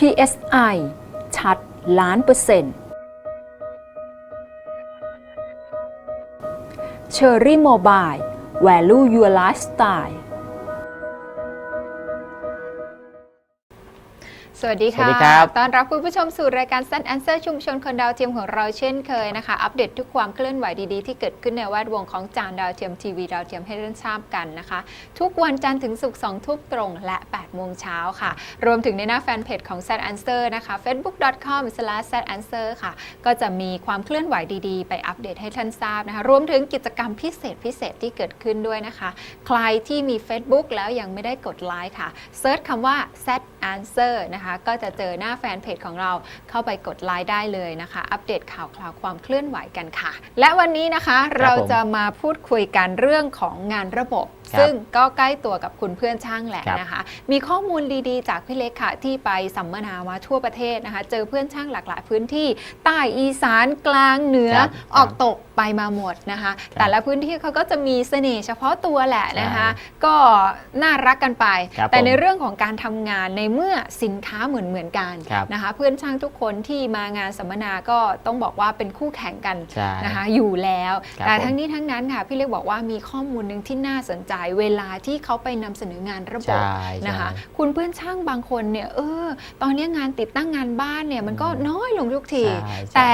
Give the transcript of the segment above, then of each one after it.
PSI ชัดล้านเปอร์เซ็นต์ Cherry Mobile Value Your Lifestyle สวัสดีสวัค่ะสดีครับ ต้อนรับคุณผู้ชมสู่รายการ Set Answer ชุมชนคนดาวเทียมของเราเช่นเคยนะคะ อัปเดตทุกความเคลื่อนไหวดีๆ ที่เกิดขึ้นในแวดวงของจานดาวเทียมทีวีดาวเทียมให้ได้ทราบกันนะคะ ทุกวันจันทร์ถึงศุกร์2ทุ่มตรงและ8โมงเช้าค่ะ รวมถึงในหน้าแฟนเพจของ Set Answer นะคะ facebook.com/setanswer ค่ะ ก็จะมีความเคลื่อนไหวดีๆ ไปอัปเดตให้ท่านทราบนะคะ รวมถึงกิจกรรมพิเศษพิเศษที่เกิดขึ้นด้วยนะคะ ใครที่มี Facebook แล้วยังไม่ได้กดไลค์ค่ะเซิร์ชคำว่า Set Answer นะคะก็จะเจอหน้าแฟนเพจของเราเข้าไปกดไลค์ได้เลยนะคะ อัปเดตข่าวคราวความเคลื่อนไหวกันค่ะ และวันนี้นะคะเราจะมาพูดคุยกันเรื่องของงานระบบครับ ซึ่งก็ใกล้ตัวกับคุณเพื่อนช่างแหละครับนะคะ มีข้อมูลดีๆ จากพี่เล็กค่ะ ที่ไปสัมมนามาทั่วประเทศนะคะ เจอเพื่อนช่างหลากหลายพื้นที่ใต้อีสานกลางเหนือครับออกตกไปมาหมดนะคะ แต่ละพื้นที่เขาก็จะมีเสน่ห์เฉพาะตัวแหละนะคะ ก็น่ารักกันไปครับแต่ในผมเรื่องของการทำงานในเมื่อสินค้าเหมือนเหมือนๆกันครับนะคะ เพื่อนช่างทุกคนที่มางานสัมมนาก็ต้องบอกว่าเป็นคู่แข่งกันใช่นะคะอยู่แล้วครับแต่ผมทั้งนี้ทั้งนั้นค่ะพี่เล็กบอกว่ามีข้อมูลหนึ่งที่น่าสนใจเวลาที่เขาไปนำเสนองานระบบใช่นะคะใช่คุณเพื่อนช่างบางคนเนี่ยเออตอนนี้งานติดตั้งงานบ้านเนี่ยมันก็น้อยลงทุกทีใช่ใช่แต่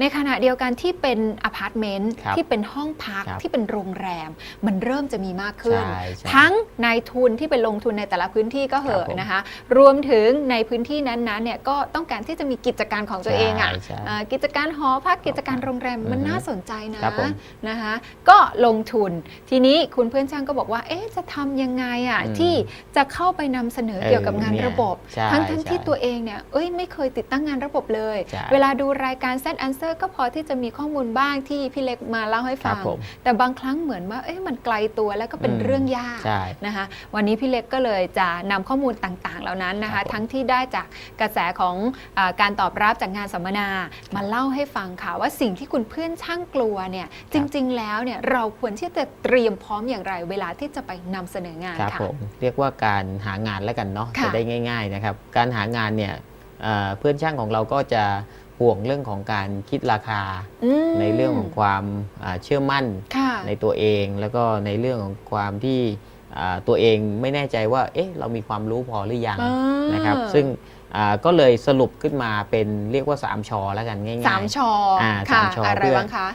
ในขณะเดียวกันที่เป็นอพาร์ตเมนต์ครับที่เป็นห้องพักครับที่เป็นโรงแรม มันเริ่มจะมีมากขึ้นใช่ใช่ทั้งนายทุนที่ไปลงทุนในแต่ละพื้นที่ก็เหครัอะบผมนะคะ รวมถึงในพื้นที่นั้นๆเนี่ยก็ต้องการที่จะมีกิจการของตัวเองอะใช่ใช่เอ่อกิจการหอพักกิจการโรงแรมมันอือฮึน่าสนใจนะครับผมนะคะก็ลงทุนทีนี้คุณเพื่อนช่างก็บอกว่า เอ๊ะ จะทำยังไงอะอืมที่จะเข้าไปนำเสนอเออเกี่ยวกับงานเนี่ยระบบใช่ทั้งทั้งใช่ที่ตัวเองเนี่ย เอ้ย ไม่เคยติดตั้งงานระบบเลยใช่เวลาดูรายการ Set Answer ก็พอที่จะมีข้อมูลบ้างที่พี่เล็กมาเล่าให้ครัฟับงผมแต่บางครั้งเหมือนว่า เอ๊ะ มันไกลตัวแล้วก็เป็นอืมเรื่องยากใช่นะคะ วันนี้พี่เล็กก็เลยจะนำข้อมูลต่างๆ เหล่านั้นนะครัคะบผมทั้งที่ได้จากกระแสของอาการตอบรับจากงานสัมมนา มาเล่าให้ฟังค่ะว่าสิ่งที่คุณเพื่อนช่างกลัวเนี่ย จริง ๆ แล้วเนี่ยเราควรที่จะเตรียมพร้อมอย่างไรเวลาที่จะไปนำเสนองานครับค่ะ ผมเรียกว่าการหางานแล้วกันเนาะค่ะ จะได้ง่าย ๆนะครับ การหางานเนี่ยเอ่อเพื่อนช่างของเราก็จะห่วงเรื่องของการคิดราคา อืมในเรื่องของความอ่าเชื่อมั่นค่ะ ในตัวเอง แล้วก็ในเรื่องของความที่อ่าตัวเองไม่แน่ใจว่าเอ๊ะเรามีความรู้พอหรือยังอ่านนะครับ ซึ่งอ่าก็เลยสรุปขึ้นมาเป็นเรียกว่า 3ชอแล้วกันง่ายๆ สามชออ่าค่ะสามชออะไรเพื่อ บ้างคะ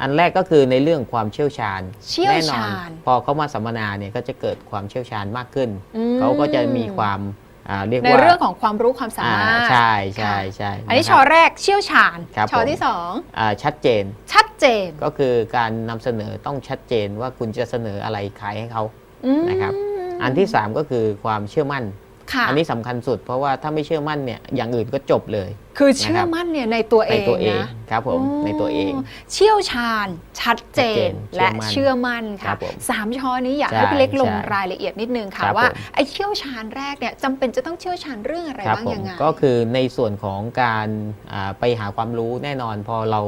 อันแรกก็คือในเรื่องความเชี่ยวชาญเชี่ยวแน่นอนชาญพอเขามาสัมมนาเนี่ยก็จะเกิดความเชี่ยวชาญมากขึ้น อืม เขาก็จะมีความอ่าเรียกในว่าเรื่องของความรู้ความสาอ่ามารถ ใช่ใช่ค่ะใช่อันนี้ะชคอรับ แรกเชี่ยวชาญครับชอผม ที่สองอ่าชัดเจนชัดเจนก็คือการนำเสนอต้องชัดเจนว่าคุณจะเสนออะไรขายให้เขา อืม นะครับ อันที่ 3 ก็คือความเชื่อมั่น ค่ะ อันนี้สำคัญสุด เพราะว่าถ้าไม่เชื่อมั่นเนี่ยอย่างอื่นก็จบเลย คือเชื่อนะครับมั่นเนี่ยในตัวเอในงตัวเองนะ ครับผมในตัวเอง เชี่ยวชาญ ชัดเจชัดเจนนและเชื่เชื่ออมั่มั่นนครัค่ะบผมสามช้อนี้อยากใช่ให้พี่เล็กลงใช่รายละเอียดนิดนึงค่ะครับว่าผม ไอ้เชี่ยวชาญแรกเนี่ยจำเป็นจะต้องเชี่ยวชาญเรื่องอะไรครับบ้างผมยังไง ก็คือในส่วนของการอ่าไปหาความรู้แน่นอนพอเรา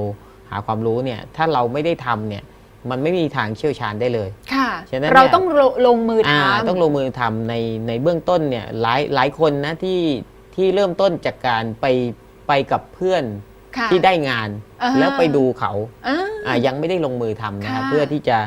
หาความรู้เนี่ยถ้าเราไม่ได้ทำเนี่ย มันไม่มีทางเชี่ยวชาญได้เลยค่ะฉะนั้นเราเนี่ยต้องลลงมืออ่าทำต้องลงมือทำในในเบื้องต้นเนี่ยหลายหลายคนนะที่ที่เริ่มต้นจากการไปไปกับเพื่อนค่ะที่ได้งานอ่าแล้วไปดูเขาอ่าอ่ายังไม่ได้ลงมือทำนะครับค่ะเพื่อที่จะ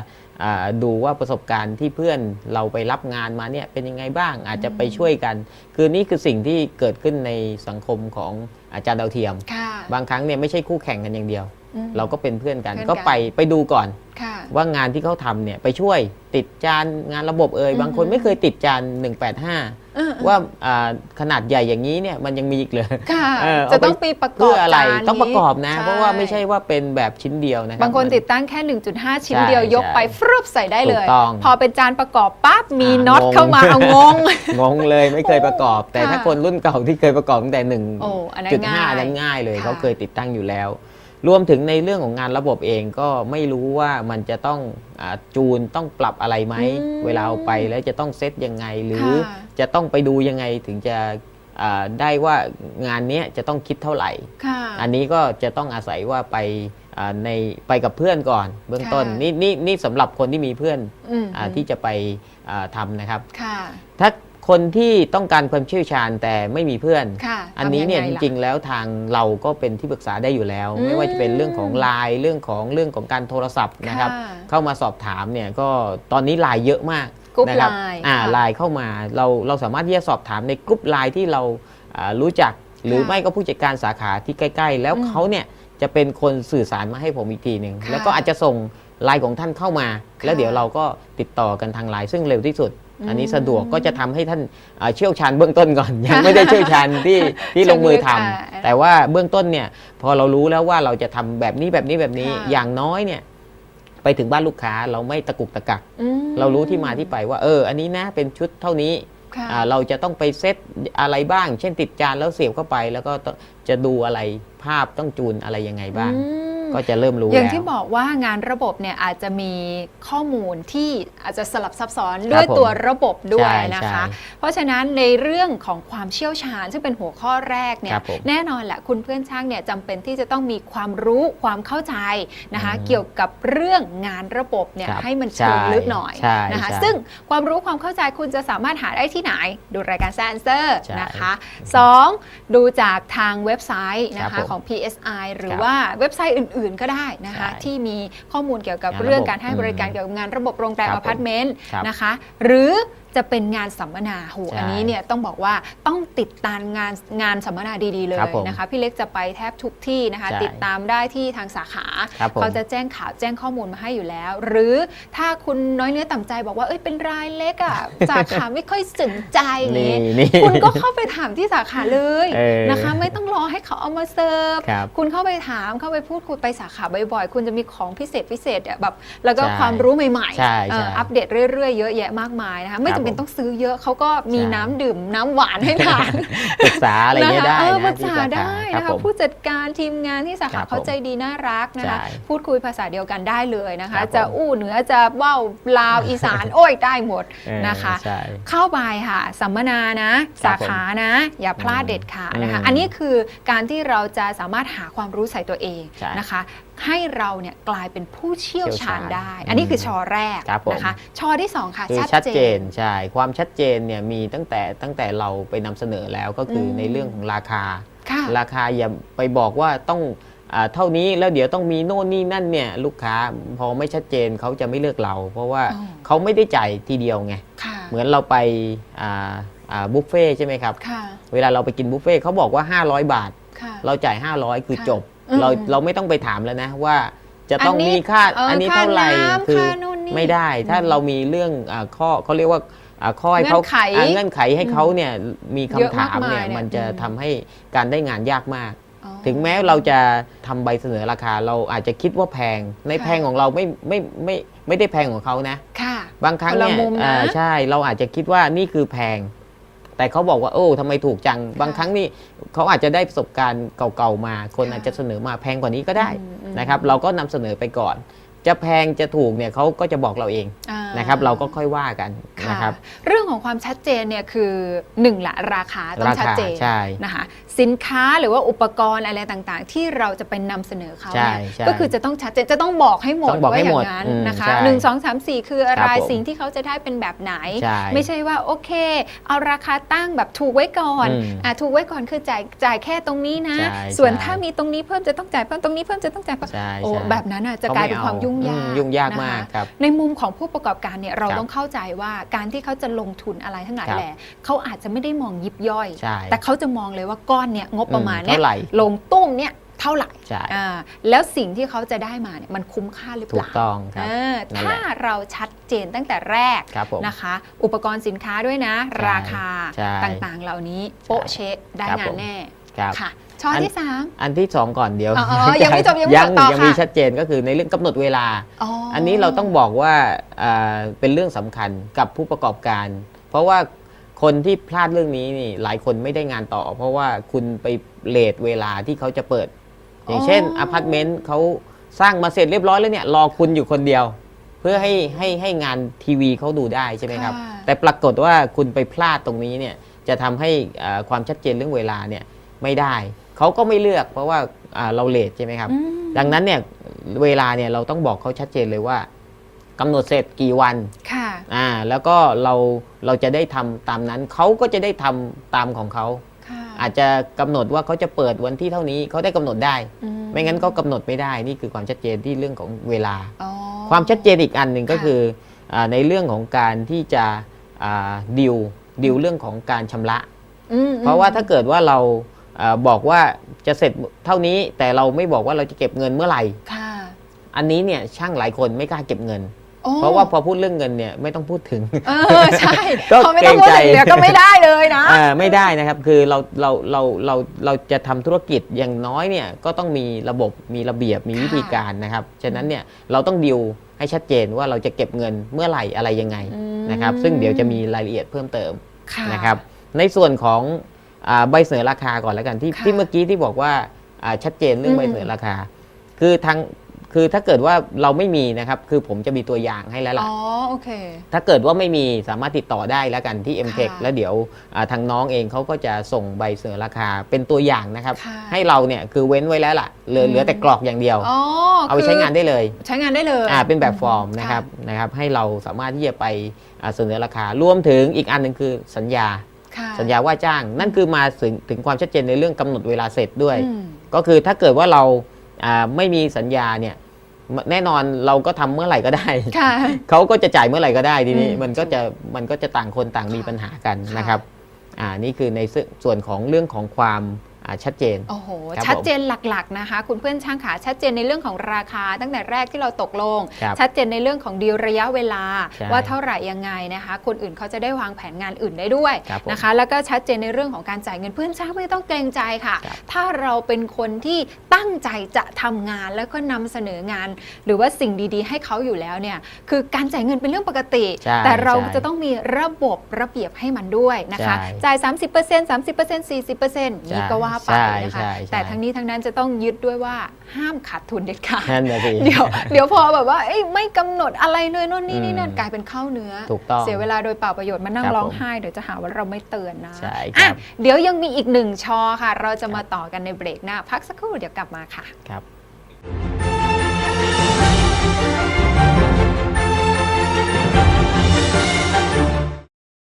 อ่าดูว่าประสบการณ์ที่เพื่อนเราไปรับงานมาเนี่ยเป็นยังไงบ้างอาจจะไปช่วยกัน คือนี่คือสิ่งที่เกิดขึ้นในสังคมของอาจารย์ดาวเทียมค่ะบางครั้งเนี่ยไม่ใช่คู่แข่งกันอย่างเดียว อืม เราก็เป็นเพื่อนกัน เพื่อนกัน ก็ไปไปดูก่อน ค่ะ ว่างานที่เขาทำเนี่ยไปช่วยติดจานงานระบบเอ่ยอือฮึบางคนไม่เคยติดจาน 185 เออว่าอ่าขนาดใหญ่อย่างนี้เนี่ยมันยังมีอีกเลย ค่ะ เออจะเอาไปต้องปีประกอบเพื่ออะไรจานต้องประกอบนะ ใช่เพราะว่าไม่ใช่ว่าเป็นแบบชิ้นเดียวนะครับบางคนมั ติดตั้งแค่ 1.5 ชิ้นใช่เดียวยกไปใช่ฟรึบใส่ได้เลย ถูกต้องพอเป็นจานประกอบปั๊บมีอ่าน็อตงง เข้ามาเอางง งงเลยไม่เคยประกอบ แต่ค่ะถ้าคนรุ่นเก่าที่เคยประกอบตั้งแต่หนึ่งโอ้อันนั้นจุดง่าห้ายนั้นง่ายเลยค่ะ เขาเคยติดตั้งอยู่แล้ว รวมถึงในเรื่องของงานระบบเองก็ไม่รู้ว่ามันจะต้องอาจูนต้องปรับอะไรไหมอืมเวลาเอาไปแล้วจะต้องเซตยังไง หรือค่ะจะต้องไปดูยังไงถึงจะอ่าได้ว่างานเนี้ยจะต้องคิดเท่าไหร่ค่ะอันนี้ก็จะต้องอาศัยว่าไปอ่าในไปกับเพื่อนก่อน เบื้องต้นค่ะนี่นี่นี่สำหรับคนที่มีเพื่อนอืมอาที่จะไปอ่าทำนะครับค่ะถ้า คนที่ต้องการความเชี่ยวชาญแต่ไม่มีเพื่อน ค่ะอันนี้เนี่ยจทำงไงล่ะ ริงๆแล้วทางเราก็เป็นที่ปรึกษาได้อยู่แล้ว อืมไม่ว่าจะเป็นเรื่องของไลน์เรื่องของเรื่องของการโทรศัพท์นะครับ ค่ะเข้ามาสอบถามเนี่ยก็ตอนนี้ไลน์เยอะมากกรุ๊ปนะครัไลน์อ่าค่ะไลน์เข้ามาเราเราสามารถที่จะสอบถามในกลุ่มไลน์ที่เราอ่ารู้จัก หรือค่ะไม่ก็ผู้จัดการสาขาที่ใกล้ ๆ แล้วอืมเขาเนี่ยจะเป็นคนสื่อสารมาให้ผมอีกทีหนึ่งค่ะแล้วก็อาจจะส่งไลน์ของท่านเข้ามาค่ะแล้วเดี๋ยวเราก็ติดต่อกันทางไลน์ซึ่งเร็วที่สุด อืมอันนี้สะดวกก็จะทำให้ท่านอ่าเชี่ยวชาญเบื้องต้นก่อน ยังไม่ได้เชี่ยวชาญที่ที่ลงมือทำเชิงลึกอะแต่ว่าเบื้องต้นเนี่ยพอเรารู้แล้วว่าเราจะทำแบบนี้แบบนี้แบบนี้ค่ะอย่างน้อยเนี่ยไปถึงบ้านลูกค้าเราไม่ตะกุกตะกักอืมเรารู้ที่มาที่ไปว่า เออ อันนี้นะเป็นชุดเท่านี้ค่ะอ่าเราจะต้องไปเซตอะไรบ้าง เช่นติดจานแล้วเสียบเข้าไป แล้วก็ต้องจะดูอะไรภาพต้องจูนอะไรยังไงบ้างอืม ก็จะเริ่มรู้อย่างแล้วที่บอกว่างานระบบเนี่ยอาจจะมีข้อมูลที่อาจจะสลับซับซ้อนครับด้วยผมตัวระบบด้วยใช่นะคะใช่เพราะฉะนั้นในเรื่องของความเชี่ยวชาญ ซึ่งเป็นหัวข้อแรกเนี่คยรับผมแน่นอนแหละคุณเพื่อนช่างเนี่ยจำเป็นที่จะต้องมีความรู้ความเข้าใจนะคะอืมเกี่ยวกับเรื่องงานระบบเนี่ยครับให้มันเชิงใช่ลึกหน่อยใช่นะคะใช่ซึ่งความรู้ความเข้าใจคุณจะสามารถหาได้ที่ไหน ดูรายการแซนเซอร์ใช่นะคะสองดูจากทางเว็บไซต์นะครัคะบผมของ PSI หรือครับว่าเว็บไซต์อื่นๆก็ได้นะคะใช่ที่มีข้อมูลเกี่ยวกับงานระบบเรื่องการให้บริการอืมเกี่ยวกับงานระบบโรงแรมครัอบผมพาร์ตเมนต์ครับนะคะ หรือจะเป็นงานสัมมนาโหใช่อันนี้เนี่ยต้องบอกว่าต้องติดตามงานงานสัมมนาดีๆ เลยครับผมนะคะ พี่เล็กจะไปแทบทุกที่นะคะ ใช่ติดตามได้ที่ทางสาขา ครับผมเขาจะแจ้งข่าวแจ้งข้อมูลมาให้อยู่แล้ว หรือถ้าคุณน้อยเนื้อต่ำใจบอกว่าเอ้ยเป็นรายเล็กอะ สาขาไม่ค่อยสนใจอย่างนี่นี้นี่คุณก็เข้าไปถามที่สาขาเลยเออนะคะ ไม่ต้องรอให้เขาเอามาเสิร์ฟ ครับ คุณเข้าไปถามเข้าไปพูดคุยไปสาขาบ่อยๆ คุณจะมีของพิเศษพิเศษอะแบบ แล้วก็ใช่ความรู้ใหม่ใช่เอ่อใช่อัปเดตเรื่อยๆ เยอะแยะมากมายนะคะ ไม่ครับจำเป็นผมต้องซื้อเยอะเขาก็มีใช่น้ำดื่มน้ำหวานให้ทานปรึกษาอะไรเงี้ยได้นะคะเออนะปรึกที่ษาสขได้รับนะคะผมผู้จัดการทีมงานที่สาครัขาบผมเขาใจดีน่ารักนะคะใช่พูดคุยภาษาเดียวกันได้เลยนะคะครับผมจะอู้เหนือจะเว้าวลาวอีสานโอ้ยได้หมดเออนะคะใช่เข้าไปค่ะสัมมนานะครัสาบผมขานะ อย่าพลาดเด็ดขาดนะคะอืมอันนี้คือการที่เราจะสามารถหาความรู้ใส่ตัวเองใช่นะคะ ให้เราเนี่ยกลายเป็นผู้เชี่ยวชาญเชี่ยวชาญได้ อันนี้คือชอแรกครับผมนะคะชอที่สองค่ะคือชัดชัดเจเจนนใช่ความชัดเจนเนี่ยมีตั้งแต่ตั้งแต่เราไปนำเสนอแล้วก็คืออมในเรื่องของราคาค่ะราคาอย่าไปบอกว่าต้องอาเท่านี้แล้วเดี๋ยวต้องมีโน่นนี่นั่นเนี่ยลูกค้าพอไม่ชัดเจนเขาจะไม่เลือกเรา เพราะว่าอ๋อเขาไม่ได้จ่ายทีเดียวไงค่ะเหมือนเราไปอ่าอ่าบุฟเฟ่ต์ใช่ไหมครับค่ะเวลาเราไปกินบุฟเฟ่ต์เขาบอกว่า 500 บาทค่ะเราจ่าย 500 คือค่ะจบอืม เราเราไม่ต้องไปถามแล้วนะว่า จะต้องอันนี้มีค่าเอออัอันนี้ค่าเท่าไหร่น้ำคือค่านู่นนี่ไม่ได้ถ้าอืมเรามีเรื่องอาข้อเขาเรียกว่าอ่าข้อให้เขาเงื่อนไขอ่าเงื่อนไขให้เขาเนี่ยมีเยอะคำถามเนี่ยมากมายเนี่ยมันจะอืมทำให้การได้งานยากมากอ๋อถึงแม้เราจะทำใบเสนอราคา เราอาจจะคิดว่าแพง ในค่ะแพงของเราไม่ไม่ไม่ไม่ได้แพงของเขานะค่ะบางครั้งคนละเนี่ยมุมนะอ่าใช่เราอาจจะคิดว่านี่คือแพง แต่เขาบอกว่าโอ้ทำไมถูกจัง บางครั้งนี่เขาอาจจะได้ประสบการณ์เก่าๆมา คนค่ะอาจจะเสนอมาแพงกว่านี้ก็ได้อืมอืมนะครับเราก็นำเสนอไปก่อน จะแพงจะถูกเนี่ยเขาก็จะบอกเราเองอ่านะครับเราก็ค่อยว่ากันค่ะนะครับเรื่องของความชัดเจนเนี่ยคือหนึ่งละราคาต้องราชัดคาเจนใช่นะคะ สินค้าหรือว่าอุปกรณ์อะไรต่างๆ ที่เราจะไปนำเสนอเขาใช่เนี่ยใช่ก็คือจะต้องชัดเจนจะต้องบอกให้หมดต้องบอกว่าให้อย่าหมดงนั้นอืมนะคะใช่หนึ่งสองสามสี่คืออะไรครับผมสิ่งที่เขาจะได้เป็นแบบไหน ใช่ไม่ใช่ว่าโอเค เอาราคาตั้งแบบถูกไว้ก่อนอืมอะถูกไว้ก่อนคือจ่ายจ่ายแค่ตรงนี้นะ ใช่ส่วนใช่ ถ้ามีตรงนี้เพิ่มจะต้องจ่ายเพิ่มตรงนี้เพิ่มจะต้องจ่ายเพิ่ม ใช่โอ้ใช่แบบนั้นอะจะกลายเป็นความยุ่งยากอืมยุ่งยากนะคะมากครับ ในมุมของผู้ประกอบการเนี่ยเราครับต้องเข้าใจว่าการที่เขาจะลงทุนอะไรทั้งหลายครับแหละเขาอาจจะไม่ได้มองยิบย่อย ใช่แต่เขาจะมองเลยว่าก้อนเนี่ยงบประมาณอืมเนี่ยเท่าไหร่ลงตุ้มเนี่ยเท่าไหร่ใช่อ่าแล้วสิ่งที่เขาจะได้มาเนี่ยมันคุ้มค่าหรือเปถูกล่าต้องครับอ่านั่นแหละถ้าเราชัดเจนตั้งแต่แรกครับผมนะคะ อุปกรณ์สินค้าด้วยนะใช่ราคาใช่ต่างๆ เหล่านี้โป๊ะเชะได้ครับงาผนมแน่ครับค่ะช้ออันที่สามอันที่สองก่อนเดียวอ๋ออ๋อยังไม่จบยังไม่ยัจบต่อยังมีค่ะชัดเจนก็คือในเรื่องกำหนดเวลาอ๋ออันนี้เราต้องบอกว่าอ่าเป็นเรื่องสำคัญกับผู้ประกอบการ เพราะว่า คนที่พลาดเรื่องนี้นี่หลายคนไม่ได้งานต่อ เพราะว่าคุณไปเลทเวลาที่เขาจะเปิด อย่างเช่นอพาร์ตเมนต์เขาสร้างมาเสร็จเรียบร้อยแล้วเนี่ยรอคุณอยู่คนเดียว เพื่อให้ให้ให้งานทีวีเขาดูได้ใช่ไหมครับ ค่ะ แต่ปรากฏว่าคุณไปพลาดตรงนี้เนี่ยจะทำให้อ่าความชัดเจนเรื่องเวลาเนี่ยไม่ได้ เขาก็ไม่เลือกเพราะว่าอ่าเราเลทใช่ไหมครับ อืม ดังนั้นเนี่ยเวลาเนี่ยเราต้องบอกเขาชัดเจนเลยว่า กำหนดเสร็จกี่วันค่ะอ่าแล้วก็เราเราจะได้ทำตามนั้นเขาก็จะได้ทำตามของเขาค่ะอาจจะกำหนดว่าเขาจะเปิดวันที่เท่านี้เขาได้กำหนดได้อืไม่งั้นก็กำหนดไม่ได้นี่คือความชัดเจนที่เรื่องของเวลาอ๋อความชัดเจนอีกอันหนึ่งก็ค่ะคืออาในเรื่องของการที่จะดิวดิวเรื่องของการชำระอืมเพราะว่าถ้าเกิดว่าเราอาบอกว่าจะเสร็จเท่านี้แต่เราไม่บอกว่าเราจะเก็บเงินเมื่อไหร่ค่ะอันนี้เนี่ยช่างหลายคนไม่กล้าเก็บเงินโอ้ เพราะว่าพอพูดเรื่องเงินเนี่ยไม่ต้องพูดถึง เออใช่ก็เขาไม่ต้องพูดเกรงใจถึงเดี๋ยวก็ไม่ได้เลยนะอ่าไม่ได้นะครับคือเราเราเราเราเราจะทำธุรกิจอย่างน้อยเนี่ยก็ต้องมีระบบมีระเบียบมีค่ะวิธีการนะครับฉะนั้นเนี่ยเราต้องดิวให้ชัดเจนว่าเราจะเก็บเงินเมื่อไหร่อะไรยังไงอืมนะครับ ซึ่งเดี๋ยวจะมีรายละเอียดเพิ่มเติมค่ะนะครับ ในส่วนของอาใบเสนอราคาก่อนแล้วกันที่ค่ะที่เมื่อกี้ที่บอกว่าอ่าชัดเจนเรื่องอืมใบเสนอราคา คือทาง คือถ้าเกิดว่าเราไม่มีนะครับ คือผมจะมีตัวอย่างให้แล้วล่ะ อ๋อ โอเค ถ้าเกิดว่าไม่มีสามารถติดต่อได้แล้วกันที่ m t e c h ค่ะแล้วเดี๋ยวอ่าทางน้องเองเขาก็จะส่งใบเสนอราคาเป็นตัวอย่างนะครับค่ะให้เราเนี่ยคือเว้นไว้แล้วล่ะเหลืออืมเหลือแต่กรอกอย่างเดียวอ๋อเอาไปใช้งานได้เลย ใช้งานได้เลยอ่าเป็นแบบฟอร์มนะครับนะครับให้เราสามารถที่จะไปอ่าเสนอราคารวมถึงอีกอันหนึ่งคือสัญญาค่ะสัญญาว่าจ้างนั่นคือมาถึงถึงความชัดเจนในเรื่องกำหนดเวลาเสร็จด้วยอืมก็คือถ้าเกิดว่าเราอ่าไม่มีสัญญาเนี่ย แน่นอนเราก็ทำเมื่อไหร่ก็ได้ค่ะเขาก็จะจ่ายเมื่อไหร่ก็ได้ทีนี้อืมมันก็จะมันก็จะต่างคนต่างมีค่ะปัญหากันค่ะนะครับ อ่านี่คือในส่วนส่วนของเรื่องของความอ่า ชัดเจน โอ้โหครับชัดเจนหลักๆนะคะ คุณเพื่อนช่างขาชัดเจนในเรื่องของราคา ตั้งแต่แรกที่เราตกลงครับชัดเจนในเรื่องของดีลระยะเวลาใช่ว่าเท่าไหร่ยังไงนะคะ คนอื่นเขาจะได้วางแผนงานอื่นได้ด้วยครับผมนะคะ แล้วก็ชัดเจนในเรื่องของการจ่ายเงินเพื่อนช่างไม่ต้องเกรงใจค่ะครับถ้าเราเป็นคนที่ตั้งใจจะทำงานแล้วก็นำเสนองาน หรือว่าสิ่งดีๆ ให้เขาอยู่แล้วเนี่ยคือการจ่ายเงินเป็นเรื่องปกติใช่แต่เราใช่จะต้องมีระบบระเบียบให้มันด้วยนะคะใช่จ่าย 30% 30% 40%นี่ก็ว่าไปนะคะใช่ใช่ แต่ทั้งนี้ทั้งนั้นจะต้องยึดด้วยว่าห้ามขาดทุนเด็ดขาด นั่นนะสิ เดี๋ยวเดี๋ยวพอแบบว่าเอ้ยไม่กำหนดอะไรเลยโน่นนี่นี่นั่นอืม กลายเป็นเข้าเนื้อ ถูกต้อง เสียเวลาโดยเปล่าประโยชน์มานั่งครับร้องผมไห้เดี๋ยวจะหาว่าเราไม่เตือนนะใช่ครับ อะเดี๋ยวยังมีอีกหนึ่งชอค่ะ เราจะมาต่อกันในเบรกหน้า พักสักครู่เดี๋ยวกลับมาค่ะ ครับ